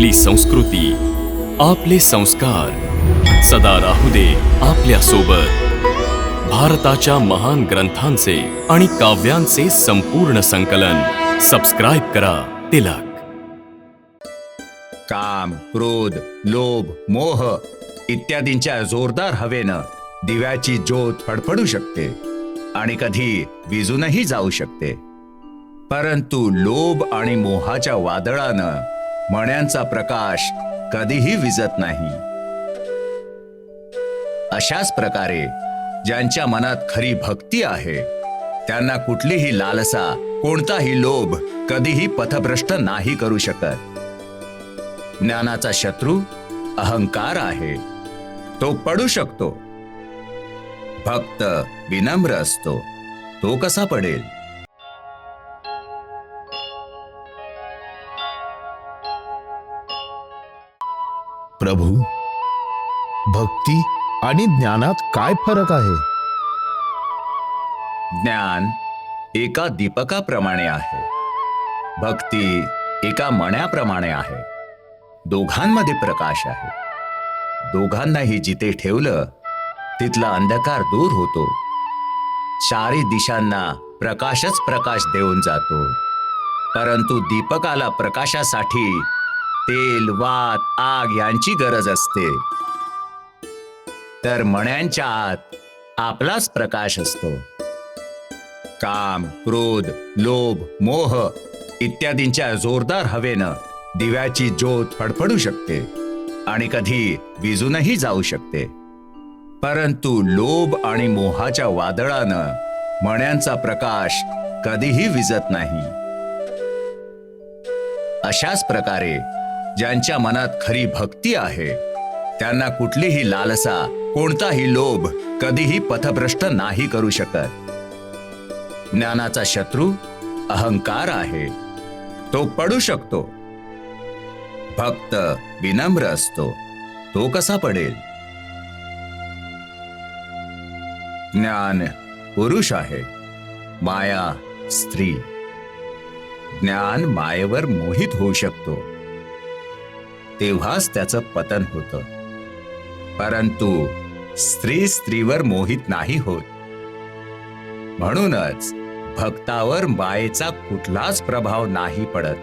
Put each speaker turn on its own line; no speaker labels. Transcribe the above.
आपली संस्कृती आपले संस्कार. सदा राहू दे आपल्यासोबत भारताच्या महान ग्रंथांचे आणि काव्यांचे संपूर्ण संकलन. सबस्क्राईब करा तिलक.
काम क्रोध लोभ मोह इत्यादींच्या जोरदार हवेनं दिव्याची ज्योत फडफडू शकते आणि कधी विजूनही जाऊ शकते. परंतु लोभ आणि मोहाच्या वादळानं मण्यांचा प्रकाश कधीही विजत नाही. अशाच प्रकारे ज्यांच्या मनात खरी भक्ती आहे त्यांना कुठलीही लालसा कोणताही लोभ कधीही पथभ्रष्ट नाही करू शकत. ज्ञानाचा शत्रू अहंकार आहे तो पडू शकतो. भक्त विनम्र असतो तो कसा पडेल?
प्रभू भक्ती आणि ज्ञानात काय फरक आहे?
ज्ञान एका दीपकाप्रमाणे आहे. भक्ती एका मण्याप्रमाणे आहे. दोघांमध्ये प्रकाश आहे. दोघांनाही जिथे ठेवलं तिथला अंधकार दूर होतो. चारी दिशांना प्रकाशच प्रकाश देऊन जातो. परंतु दीपकाला प्रकाशासाठी तेल वात आग यांची गरज असते. तर मण्यांच्या आत आपलाच प्रकाश असतो. काम क्रोध लोभ मोह इत्यादींच्या जोरदार हवेनं दिव्याची ज्योत फडफडू शकते आणि कधी विजूनही जाऊ शकते. परंतु लोभ आणि मोहाच्या वादळानं मण्यांचा प्रकाश कधीही विजत नाही. अशाच प्रकारे ज्यांच्या मनात खरी भक्ती आहे त्यांना कुठलीही लालसा कोणताही लोभ कधीही पथभ्रष्ट नाही करू शकत. ज्ञानाचा शत्रू अहंकार आहे तो पडू शकतो. भक्त विनम्र असतो तो कसा पडेल? ज्ञान पुरुष आहे माया स्त्री. ज्ञान मायेवर मोहित होऊ शकतो. तेव्हाच त्याचं पतन होतं. परंतु स्त्री स्त्रीवर मोहित नाही होत. म्हणूनच भक्तावर मायेचा कुठलाच प्रभाव नाही पडत.